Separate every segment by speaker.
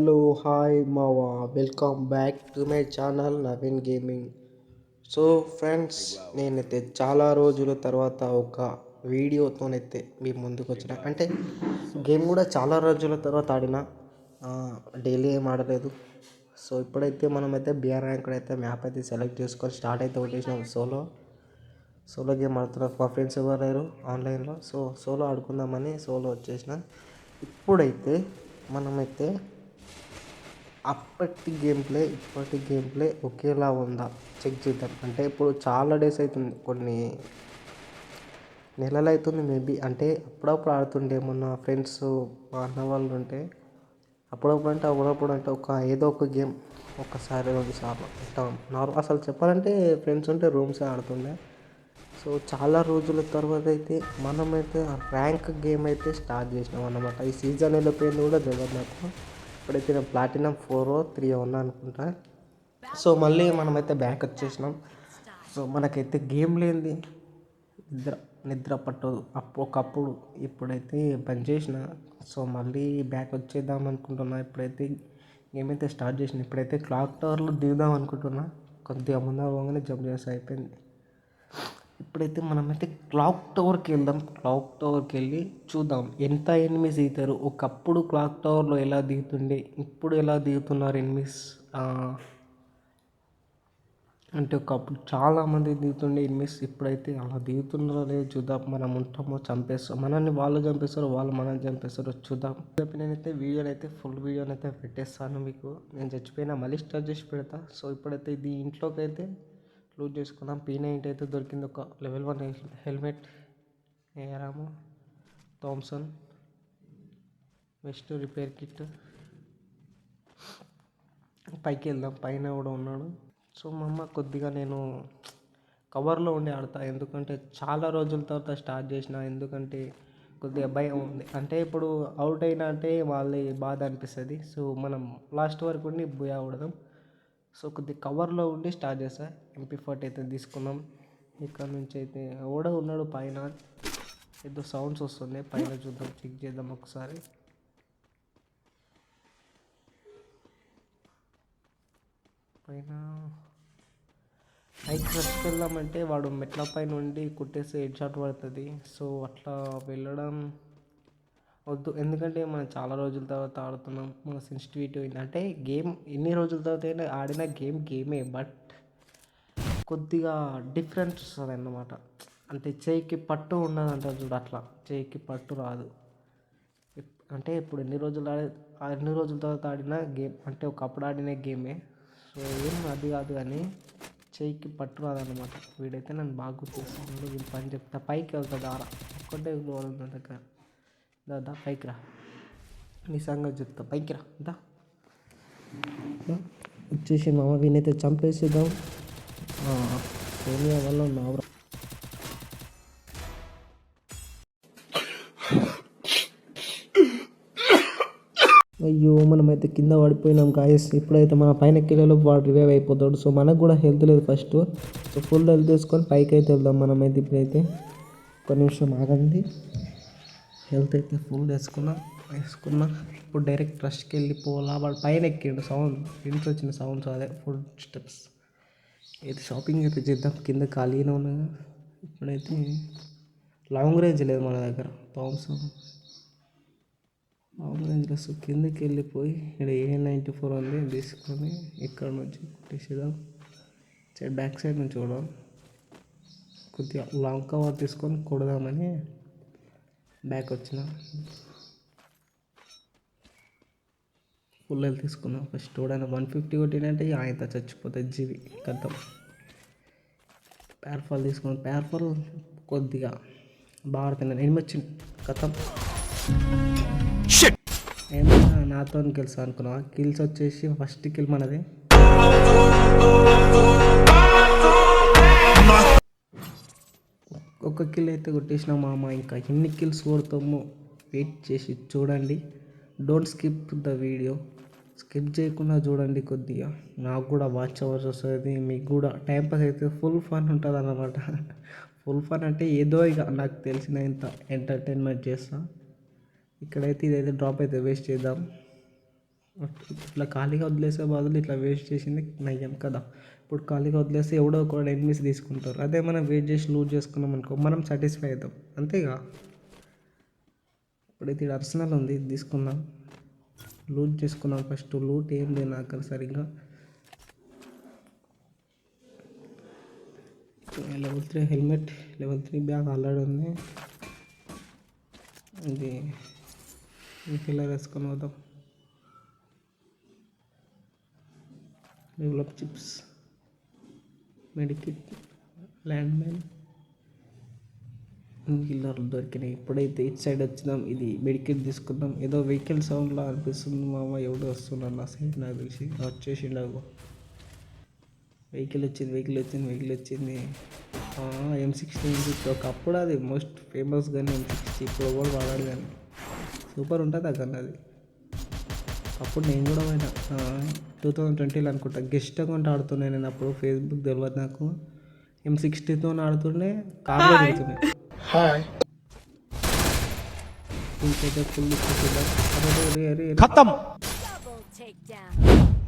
Speaker 1: Hello hi మావా welcome back to my channel Naveen gaming so friends నేనైతే చాలా రోజుల తర్వాత ఒక వీడియోతోనైతే మీ ముందుకు వచ్చిన. అంటే గేమ్ కూడా చాలా రోజుల తర్వాత ఆడిన. డైలీ ఏం ఆడలేదు. సో ఇప్పుడైతే మనమైతే బిఆర్ ర్యాంక్ అయితే మ్యాప్ అయితే సెలెక్ట్ చేసుకొని స్టార్ట్ అయితే కొట్టేసినాం. సోలో సోలో గేమ్ ఆడుతున్నారు మా ఫ్రెండ్స్ ఎవరు లేరు? ఆన్లైన్లో సో సోలో ఆడుకుందామని సోలో వచ్చేసిన. ఇప్పుడైతే మనమైతే అప్పటి గేమ్ ప్లే ఇప్పటి గేమ్ ప్లే ఒకేలా ఉందా? చెక్ చేద్దాం. అంటే ఇప్పుడు చాలా డేస్ అవుతుంది కొన్ని నెలలు అవుతుంది మేబీ అంటే అప్పుడప్పుడు ఆడుతుండే మొన్న ఫ్రెండ్స్ మా అన్న వాళ్ళు ఉంటే అప్పుడప్పుడు అంటే అప్పుడప్పుడు అంటే ఒక ఏదో ఒక గేమ్ ఒకసారి రెండు సార్లు ఉంటాం నార్మల్ అసలు చెప్పాలంటే ఫ్రెండ్స్ ఉంటే రూమ్సే ఆడుతుండే. సో చాలా రోజుల తర్వాత అయితే మనమైతే ర్యాంక్ గేమ్ అయితే స్టార్ట్ చేసినాం అన్నమాట. ఈ సీజన్ వెళ్ళిపోయింది కూడా తెలియదు నాకు. ఇప్పుడైతే నేను ప్లాటినం ఫోర్ త్రీ ఉన్నా అనుకుంటా. సో మళ్ళీ మనమైతే బ్యాక్ వచ్చేసినాం. సో మనకైతే గేమ్ లేనిది. నిద్ర నిద్ర పట్టదు. అప్పు ఒకప్పుడు ఇప్పుడైతే బంద్ చేసిన. సో మళ్ళీ బ్యాక్ వచ్చేద్దాం అనుకుంటున్నా. ఇప్పుడైతే గేమ్ అయితే స్టార్ట్ చేసిన. ఇప్పుడైతే క్లాక్ టవర్లో దిగుదాం అనుకుంటున్నా. కొద్దిగా ముందు పోగానే జంప్ చేసి అయిపోయింది. ఇప్పుడైతే మనమైతే క్లాక్ టవర్కి వెళ్దాం క్లాక్ టవర్కి వెళ్ళి చూద్దాం. ఎంత ఎనిమిస్ దిగుతారు? ఒకప్పుడు క్లాక్ టవర్లో ఎలా దిగుతుండే? ఇప్పుడు ఎలా దిగుతున్నారు ఎనిమిస్? అంటే ఒకప్పుడు చాలామంది దిగుతుండే ఎనిమిస్. ఇప్పుడైతే అలా దిగుతున్నారో లేదో చూద్దాం. మనం ఉంటామో చంపేస్తాం మనల్ని వాళ్ళు చంపేస్తారు వాళ్ళు మనల్ని చంపేస్తారో చూద్దాం. నేనైతే వీడియోని అయితే ఫుల్ వీడియోని అయితే పెట్టేస్తాను మీకు. నేను చచ్చిపోయినా మళ్ళీ స్టార్ట్ చేసి పెడతా. సో ఇప్పుడైతే ఇది ఇంట్లోకి అయితే లూజ్ చేసుకుందాం. పీ నైంటీ అయితే దొరికింది ఒక లెవెల్ వన్ హెల్మెట్ ఏరాము. థామ్సన్ వెస్ట్ రిపేర్ కిట్ పైకి వెళ్దాం. పైన కూడా ఉన్నాడు. సో మా అమ్మ కొద్దిగా నేను కవర్లో ఉండి ఆడతా. ఎందుకంటే చాలా రోజుల తర్వాత స్టార్ట్ చేసిన. ఎందుకంటే కొద్దిగా భయం ఉంది. అంటే ఇప్పుడు అవుట్ అయినా అంటే వాళ్ళ బాధ అనిపిస్తుంది. సో మనం లాస్ట్ వరకు ఉండి బుయా ఆడదాం. సో కొద్దిగా కవర్లో ఉండి స్టార్ట్ చేస్తా. ఎంపీ ఫార్టీ అయితే తీసుకున్నాం. ఇక్కడ నుంచి అయితే ఓడ ఉన్నాడు పైన. ఏదో సౌండ్స్ వస్తున్నాయి. పైన చూద్దాం. చెక్ చేద్దాం ఒకసారి. పైన. హైక్ ఫ్రెష్కి వెళ్దామంటే వాడు మెట్ల పైన ఉండి కుట్టేసి హెడ్ షాట్ పడుతుంది. సో అట్లా వెళ్ళడం వద్దు. ఎందుకంటే మనం చాలా రోజుల తర్వాత ఆడుతున్నాం. మన సెన్సిటివిటీ అంటే గేమ్ ఎన్ని రోజుల తర్వాత అయినా ఆడిన గేమ్ గేమే బట్ కొద్దిగా డిఫరెన్స్ వస్తుంది అన్నమాట. అంటే చేయికి పట్టు ఉండదు అంటారు చూడు అట్లా. చేయికి పట్టు రాదు. అంటే ఇప్పుడు ఎన్ని రోజులు ఆడే ఎన్ని రోజుల తర్వాత ఆడిన గేమ్ అంటే ఒకప్పుడు ఆడిన గేమే. సో ఏం అది కాదు కానీ చేయికి పట్టు రాదనమాట వీడైతే నన్ను బాగా గుర్తిస్తున్నాడు వీళ్ళు పని చెప్తా. పైకి వెళ్తా దారా ఒక్కటే నా దగ్గర. దా పైకి రా. నీ సంగతి చెప్తా పైకి రా దా. వచ్చేసి మామ వీనైతే చంపేసిద్దాం. సోనియా వల్ల మావరా అయ్యో మనమైతే కింద పడిపోయినాం గాయస్ ఇప్పుడైతే మన పైన కిలోలో వాడు రివైవ్ అయిపోతాడు. సో మనకు కూడా హెల్త్ లేదు ఫస్ట్ సో ఫుల్ హెల్త్ తీసుకొని పైకి అయితే వెళ్దాం మనమైతే ఇప్పుడైతే. ఒక నిమిషం ఆగండి. హెల్త్ అయితే ఫుల్ వేసుకున్నా వేసుకున్నా. ఇప్పుడు డైరెక్ట్ రష్కి వెళ్ళిపోవాలా వాడు పైన ఎక్కిండు సౌండ్. ఇంట్లో వచ్చిన సౌండ్స్ అదే ఫుడ్ స్టెప్స్. అయితే షాపింగ్ అయితే చేద్దాం కింద ఖాళీనే ఉన్నా. ఇప్పుడైతే లాంగ్ రేంజ్ లేదు మన దగ్గర థామ్స్ లాంగ్ రేంజ్లో సో కిందకి వెళ్ళిపోయి ఇక్కడ ఏ నైంటీ ఫోర్ ఉంది తీసుకొని ఇక్కడ నుంచి కొట్టేసేద్దాం. సైడ్ బ్యాక్ సైడ్ నుంచి చూడడం కొద్దిగా లాంగ్ కవర్ తీసుకొని కొడదామని బ్యాక్ వచ్చిన ఫుల్ హెల్త్ తీసుకున్నా. ఫస్ట్ చూడని వన్ ఫిఫ్టీ కొట్టినంటే ఆయన చచ్చిపోతుంది జీవి కథం పేర్ఫాల్ తీసుకుని పేర్ఫాల్ కొద్దిగా బాగా తిన్నాను ఎనిమిది వచ్చింది కథం ఏమన్నా నాతో గెలుసా అనుకున్నా కిల్స్ వచ్చేసి ఫస్ట్ కిల్ మనది. ఒక కిల్ అయితే కొట్టేసిన మామ. ఇంకా ఎన్ని కిల్స్ కొడతామో వెయిట్ చేసి చూడండి. Don't skip the video skip చేయకుండా చూడండి కొద్దిగా. నాకు కూడా వాచ్ అవర్స్ వస్తుంది మీకు కూడా. టైం పాస్ అయితే ఫుల్ ఫన్ ఉంటుంది అన్నమాట ఫుల్ ఫన్ అంటే ఏదో ఇక నాకు తెలిసిన ఇంత ఎంటర్టైన్మెంట్ చేస్తా. ఇక్కడైతే ఇదైతే డ్రాప్ అయితే వేస్ట్ చేద్దాం. ఇట్లా ఖాళీగా వదిలేసే బదులు ఇట్లా వేస్ట్ చేసింది నయ్యం కదా. ఇప్పుడు ఖాళీగా వదిలేస్తే ఎవడో ఒక ఎనిమిస్ తీసుకుంటారు. అదే మనం వెయిట్ చేసి లూజ్ చేసుకున్నాం అనుకో మనం సాటిస్ఫై అవుతాం. అంతేగా? ఇప్పుడైతే ఇది అర్సనల్ ఉంది తీసుకుందాం. లూట్ చేసుకున్నాం ఫస్ట్ లూట్ ఏం లేదు నాకు అక్కడ సరిగ్గా. Level three helmet level three bag already ఉంది. ఇది ఈ వేసుకొని పోతాం develop chips medikit land man కిల్లర్లు దొరికినాయి ఇప్పుడైతే ఇటు సైడ్ వచ్చినాం. ఇది మెడికిట్ తీసుకుందాం ఏదో వెహికల్ సౌండ్లా అనిపిస్తుంది మామ. ఎవడో వస్తున్నాడు నా సైడ్ నాకు తెలిసి. వచ్చేసిండు నాకు వెహికల్ వచ్చింది వెహికల్ వచ్చింది వెహికల్ వచ్చింది. ఎం సిక్స్టీ ఒకప్పుడు అది మోస్ట్ ఫేమస్ కానీ ఎం సిక్స్టీ ఇప్పుడు కూడా వాడాలి కానీ. సూపర్ ఉంటుంది ఆ అది. అప్పుడు నేను కూడా పోయినా టూ థౌజండ్ ట్వంటీలో అనుకుంటా. గెస్ట్ అకౌంట్ ఆడుతున్నాయి నేను అప్పుడు. ఫేస్బుక్ తెలియదు నాకు. ఎం సిక్స్టీతో ఆడుతుండే. ఇంకైతే ఫుల్.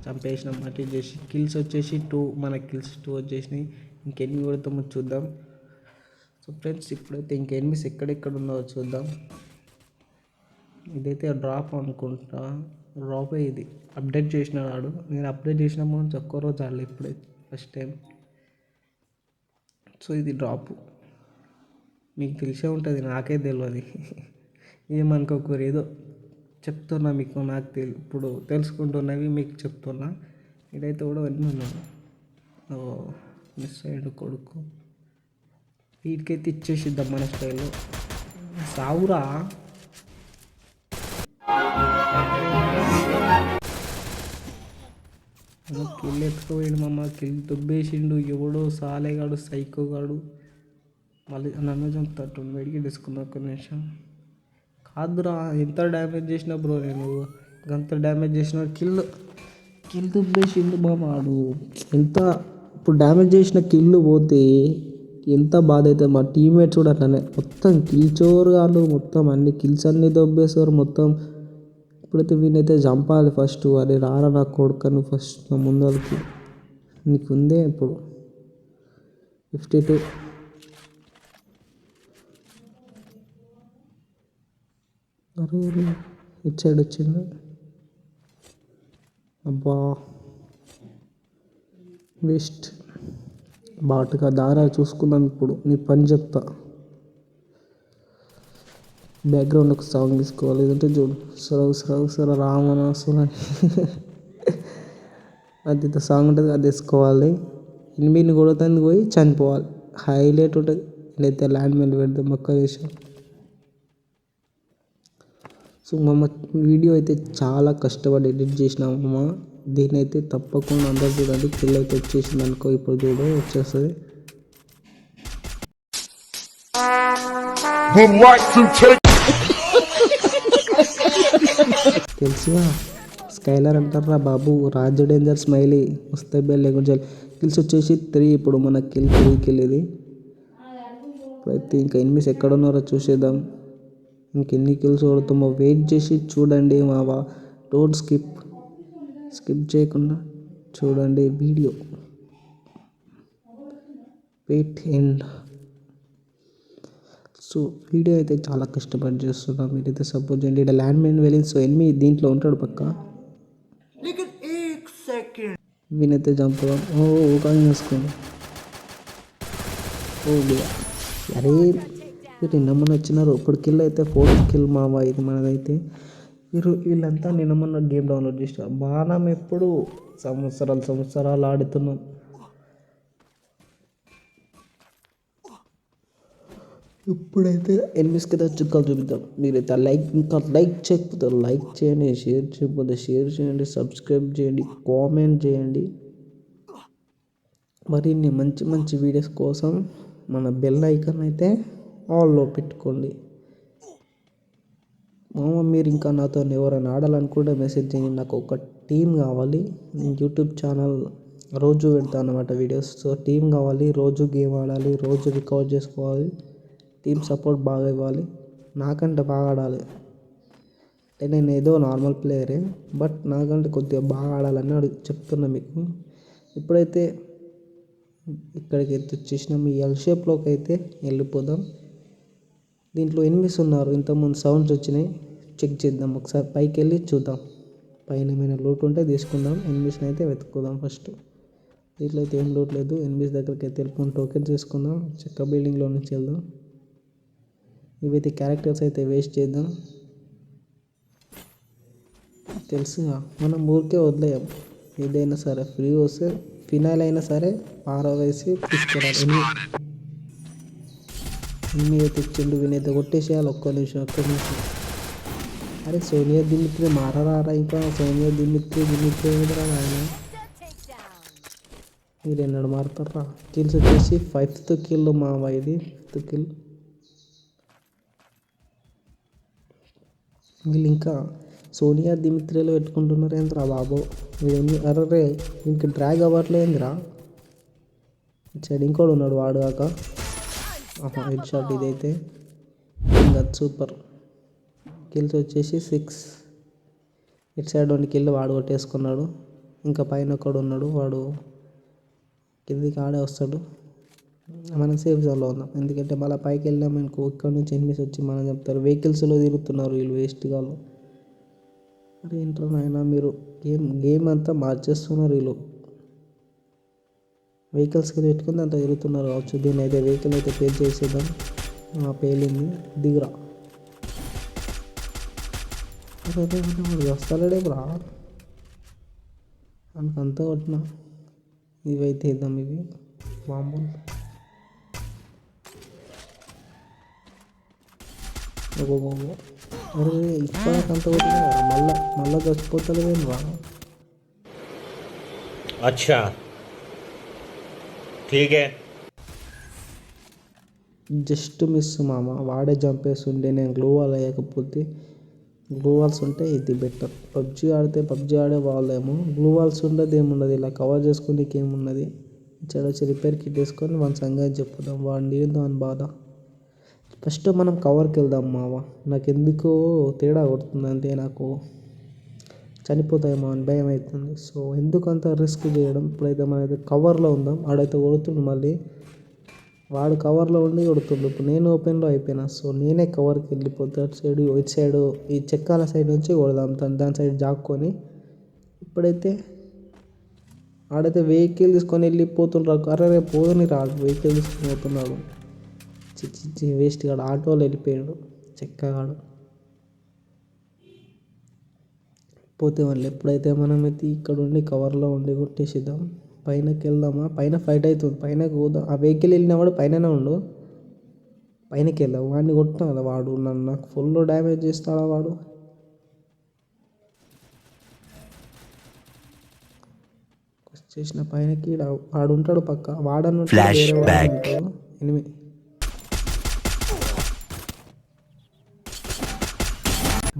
Speaker 1: చంపేసినాం. అటు చేసి. కిల్స్ వచ్చేసి టూ. మన కిల్స్ టూ వచ్చేసినాయి. ఇంకెన్ని కొడతామో చూద్దాం. సో ఫ్రెండ్స్ ఇప్పుడైతే ఇంక ఎనిమిస్ ఎక్కడెక్కడ ఉందో చూద్దాం. ఇదైతే డ్రాప్ అనుకుంటా. డ్రాపే ఇది. అప్డేట్ చేసిన నాడు. నేను అప్డేట్ చేసిన అని ఒక్క రోజు ఆడలే ఇప్పుడే. ఫస్ట్ టైం సో ఇది డ్రాప్ మీకు తెలిసే ఉంటుంది. నాకే తెలియదు ఏమనుకోకూరు ఏదో చెప్తున్నా మీకు. నాకు తెలి ఇప్పుడు తెలుసుకుంటున్నవి మీకు చెప్తున్నా. ఇదైతే కూడా విన్నాను మిస్ అయ్యాడు కొడుకు. వీటికైతే ఇచ్చేసిద్దాం మన స్టైల్లో సావురా. కిల్ ఎత్తుకుపోయాడు మమ్మ కిల్ దుబ్బేసిండు ఎవడో సాలేగాడు సైకోగాడు. మళ్ళీ నన్ను చంపుతాడు వేడికి తీసుకున్నా ఒక్క నిమిషం. కాదురా ఎంత డ్యామేజ్ చేసినా బ్రో నేను. అంత డ్యామేజ్ చేసిన కిల్ కిల్ దుబ్బేసిండు మామాడు ఎంత ఇప్పుడు డ్యామేజ్ చేసిన కిల్లు పోతే ఎంత బాధ అవుతుంది మా టీమ్మేట్స్ కూడా అట్లానే. మొత్తం కిల్ కాదు మొత్తం అన్ని కిల్స్ అన్నీ దొబ్బేస్తారు మొత్తం ఇప్పుడైతే వీనైతే చంపాలి ఫస్ట్ అరే రారా నా కొడుకను ఫస్ట్ నా ముందరికి నీకు ఉందే ఇప్పుడు. ఫిఫ్టీ టూ అరే అరే ఇటు సైడ్ వచ్చింది. అబ్బా. వేస్ట్ బాటుగా దారా చూసుకున్నాను ఇప్పుడు. నీ పని చెప్తా. బ్యాక్గ్రౌండ్ ఒక సాంగ్ తీసుకోవాలి. లేదంటే చూడు. సరవు సరవు సర రామన అని. అది సాంగ్ ఉంటుంది అది తీసుకోవాలి. ఎనిమిదిని కొడుతుంది పోయి చనిపోవాలి. హైలైట్ ఉంటుంది. నేనైతే ల్యాండ్ మీద పెడతాం మొక్క చేసాం సో మమ్మ వీడియో అయితే చాలా కష్టపడి ఎడిట్ చేసినామమ్మ దీని అయితే తప్పకుండా అందరు చూడండి. పిల్ల అయితే వచ్చేసింది అనుకో ఇప్పుడు చూడు వచ్చేస్తుంది.
Speaker 2: Would
Speaker 1: స్కైలర్ అంటారా బాబు? రాజు డేంజర్ స్మైలీ వస్తే బెల్ కొంచెం కిల్స్ వచ్చేసి త్రీ ఇప్పుడు మన కిల్ త్రీ కిల్ ఇది. ప్రతి ఇంకా ఎనిమిస్ ఎక్కడ ఉన్నారో చూసేద్దాం. ఇంకెన్ని కిల్స్ కొడుతామో వెయిట్ చేసి చూడండి మావా. డోంట్ స్కిప్ స్కిప్ చేయకుండా చూడండి. Video wait end so video అయితే చాలా కష్టపడి చేస్తున్నాం. మీరైతే సపోర్ట్ చేయండి. ఇక్కడ ల్యాండ్ మైన్ వెళ్ళింది సో ఎనిమి దీంట్లో ఉంటాడు పక్క. వీనైతే చంపుదాం ఓ కానీ చేసుకోండి ఓ అరే మీరు నిన్నమ్మని వచ్చినారు. ఇప్పుడు కిల్ అయితే ఫోర్త్ కిల్ మావా ఇది మనదైతే. వీరు వీళ్ళంతా నిన్నమన్న గేమ్ డౌన్లోడ్ చేసిన బాణం ఎప్పుడు సంవత్సరాలు సంవత్సరాలు ఆడుతున్నాం. ఇప్పుడైతే ఎనిమిస్ కదా చుక్కలు చూపిద్దాం. మీరైతే లైక్ ఇంకా లైక్ చేయకపోతే లైక్ చేయండి షేర్ చేయకపోతే షేర్ చేయండి సబ్స్క్రైబ్ చేయండి కామెంట్ చేయండి. మరిన్ని మంచి మంచి వీడియోస్ కోసం మన బెల్ ఐకాన్ అయితే ఆల్లో పెట్టుకోండి. మామ మీరు ఇంకా నాతో ఎవరైనా ఆడాలనుకుంటే మెసేజ్ చేయండి. నాకు ఒక టీం కావాలి. నేను యూట్యూబ్ ఛానల్ రోజు పెడతాను అనమాట వీడియోస్. సో టీం కావాలి రోజు గేమ్ ఆడాలి రోజు రికార్డ్ చేసుకోవాలి. టీం సపోర్ట్ బాగా ఇవ్వాలి. నాకంటే బాగా ఆడాలి. అంటే నేను ఏదో నార్మల్ ప్లేయరే బట్ నాకంటే కొద్దిగా బాగా ఆడాలని అడుగు చెప్తున్నా మీకు. ఇప్పుడైతే ఇక్కడికి అయితే వచ్చేసినాం ఈ ఎల్ షేప్లోకి అయితే వెళ్ళిపోదాం. దీంట్లో ఎనిమిస్ ఉన్నారు? ఇంతకుముందు సౌండ్స్ వచ్చినాయి. చెక్ చేద్దాం ఒకసారి. పైకి వెళ్ళి చూద్దాం. పైన ఏమైనా లూట్ ఉంటే తీసుకుందాం. ఎనిమిస్ని అయితే వెతుక్కుదాం ఫస్ట్ దీంట్లో అయితే ఏం లూట్ లేదు. ఎనిమిస్ దగ్గరికి అయితే వెళ్ళిపోయి టోకెన్ తీసుకుందాం చెక్క బిల్డింగ్లో నుంచి వెళ్దాం. ఇవైతే క్యారెక్టర్స్ అయితే వేస్ట్ చేద్దాం. తెలుసుగా? మనం ఊరికే వదిలేయం. ఏదైనా సరే ఫ్రీ వస్తే ఫినాయిల్ అయినా సరే పారవేసి తీసుకురాలి. ఎన్ని ఎన్ని అయితే ఇచ్చిండు కొట్టేసేయాలి ఒక్క నిమిషం ఒక్క నిమిషం. అరే సోనియా దిమిత్రి మారరారా ఇంకా? సోనియా దిమిత్రి దిమిత్రి ఏమిరా
Speaker 3: ఆయన
Speaker 1: మీరు ఎన్నడు మారుతారా? కిల్స్ వచ్చేసి ఫైవ్త్ కిల్ మావా ఇది ఫిఫ్త్ కిల్ వీళ్ళు ఇంకా సోనియా దిమిత్రిలో పెట్టుకుంటున్నారు ఏంద్రా బాబు? వీడేమి అరే ఇంక డ్రాగ్ అవ్వట్లేదురా. సైడ్ ఇంకోడు ఉన్నాడు వాడు కాక. హెడ్ షాట్ ఇదైతే. ఇంకా సూపర్ కిల్స్ వచ్చేసి సిక్స్ ఇటు సైడ్ రెండు కిల్ వాడు కొట్టేసుకున్నాడు. ఇంకా పైన ఒకడు ఉన్నాడు వాడు కిందికి ఆడే వస్తాడు. మనం సేఫ్ జోన్లో ఉన్నాం. ఎందుకంటే మళ్ళీ పైకి వెళ్ళాం అనుకో ఇక్కడ నుంచి ఎనిమిస్ వచ్చి మనం చెప్తారు. వెహికల్స్లో తిరుగుతున్నారు వీళ్ళు వేస్ట్ గాలు అరే ఏంట్రా నాయన మీరు? గేమ్ గేమ్ అంతా మార్చేస్తున్నారు వీళ్ళు. వెహికల్స్కి పెట్టుకుని అంత తిరుగుతున్నారు కావచ్చు. దీని అయితే వెహికల్ అయితే పేల్ చేసేద్దాం పేలింది దిగురా. అరే వాడు వస్తాడే బ్రా. అంతా కొట్టిన. ఇవైతే ఇద్దాం ఇవి. మామూలు. బాబు అరే మళ్ళా మళ్ళా చచ్చిపోతలేవేం రా
Speaker 4: అచ్చా. ఠీకే
Speaker 1: జస్ట్ మిస్ మామ వాడే చంపేస్తుండే నేను గ్లూ వాల్ అయ్యకపోతే గ్లూ వాల్స్ ఉంటే ఇది బెటర్. పబ్జి ఆడితే పబ్జి ఆడే వాళ్ళేమో. గ్లూ వాల్స్ ఉండదు ఏమున్నది ఇలా కవర్ చేసుకునే ఏమున్నది చాలా వచ్చి రిపేర్ కిట్ వేసుకొని వాళ్ళ సంగతి చెప్పుదాం. వాడిని దాని బాధ. ఫస్ట్ మనం కవర్కి వెళ్దాం మావా. నాకు ఎందుకో తేడా కొడుతుంది అంతే నాకు చనిపోతాయేమో అని భయం అవుతుంది సో ఎందుకు అంత రిస్క్ చేయడం? ఇప్పుడైతే అయితే కవర్లో ఉందాం. ఆడైతే కొడుతుండు మళ్ళీ. వాడు కవర్లో ఉండి కొడుతుండు. ఇప్పుడు నేను ఓపెన్లో అయిపోయినా. సో నేనే కవర్కి వెళ్ళిపోతే అటు సైడ్ ఇటు సైడ్ ఈ చెక్కాల సైడ్ నుంచి కొడదాం. దాని దాని సైడ్ జాక్కొని. ఇప్పుడైతే ఆడైతే వెహికల్ తీసుకొని వెళ్ళిపోతుండ్రు. అరే రేపు పోదని రాడు వెహికల్ తీసుకొని పోతున్నాడు. చిచ్చి వేస్ట్ కాడు. ఆటోలో వెళ్ళిపోయాడు. చెక్కగాడు. పోతే మళ్ళీ ఎప్పుడైతే మనమైతే ఇక్కడ ఉండి కవర్లో ఉండి కొట్టేసిద్దాం. పైనకి వెళ్దామా? పైన ఫైట్ అవుతుంది. పైనకి పోదాం. ఆ వెహికల్ వెళ్ళిన వాడు పైననే ఉండు. పైనకి వెళ్దాం వాడిని కొట్టినా కదా వాడు. నన్ను నాకు ఫుల్ డ్యామేజ్ చేస్తాడా వాడు? చేసిన పైనకి వాడు ఉంటాడు పక్క. వాడను ఎనిమిది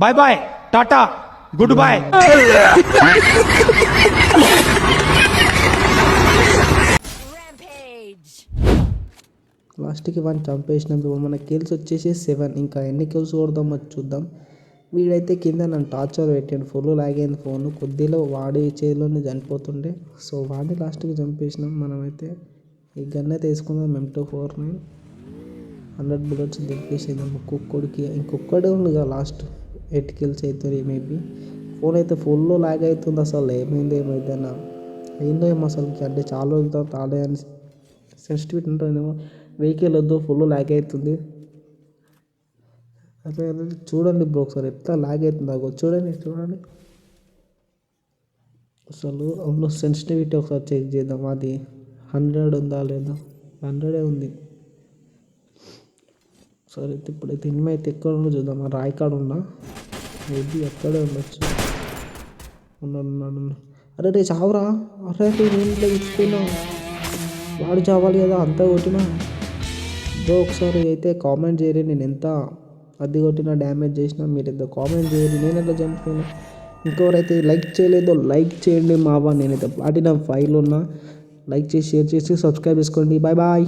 Speaker 2: bye bye tata good
Speaker 3: bye
Speaker 1: లాస్ట్కి వన్ చంపేసినందుకు మన కిల్స్ వచ్చేసి సెవెన్ ఇంకా ఎన్ని కిల్స్ కొడదామో చూద్దాం. వీడైతే కింద నన్ను టార్చర్ పెట్టాను ఫుల్ లాగ్ అయింది ఫోన్ కొద్దిలో వాడి చేతిలోనే చనిపోతుండే. సో వాడిని లాస్ట్కి చంపేసినాం మనమైతే ఈ గన్ అయితే వేసుకుందాం. M two four nine hundred bullets దింపేసింది కుక్కడికి ఇంకొక్కడే ఉండగా లాస్ట్. ఎయిట్ కిల్స్ అవుతుంది మేబీ ఫోన్ అయితే ఫుల్ లాగ్ అవుతుంది అసలు ఏమైంది ఏమైందన్నా అయిందో ఏమో అసలు అంటే చాలా రోజుల తర్వాత ఆడే అని సెన్సిటివిటీ ఉంటుందేమో వెహికల్ వద్దు ఫుల్ లాగ్ అవుతుంది అదే చూడండి బ్రో ఒకసారి ఎట్లా లాగ్ అవుతుంది అగో. చూడండి చూడండి. అసలు అందులో సెన్సిటివిటీ ఒకసారి చెక్ చేద్దాం అది హండ్రెడ్ ఉందా లేదా. హండ్రెడే ఉంది. సరే అయితే ఇప్పుడైతే ఇనిమి అయితే ఎక్కడ ఉందో చూద్దాం ఆ రాయి కాడ ఉన్నా మేబీ అక్కడే ఉండొచ్చు. ఉన్నాడు అరే రే చావురా. అరే రే నేను ఇచ్చుకున్నా. వాడు చావాలి కదా అంతా కొట్టినా. ఇదో ఒకసారి అయితే కామెంట్ చేయరు నేను ఎంత అది కొట్టినా డ్యామేజ్ చేసినా మీరు ఎంత కామెంట్ చేయరు. నేను ఎట్లా చనిపోయినా ఇంకెవరైతే లైక్ చేయలేదో లైక్ చేయండి మావా నేనైతే ప్లాటినం ఫైల్ ఉన్నా. లైక్ చేసి షేర్ చేసి సబ్స్క్రైబ్ చేసుకోండి. Bye bye.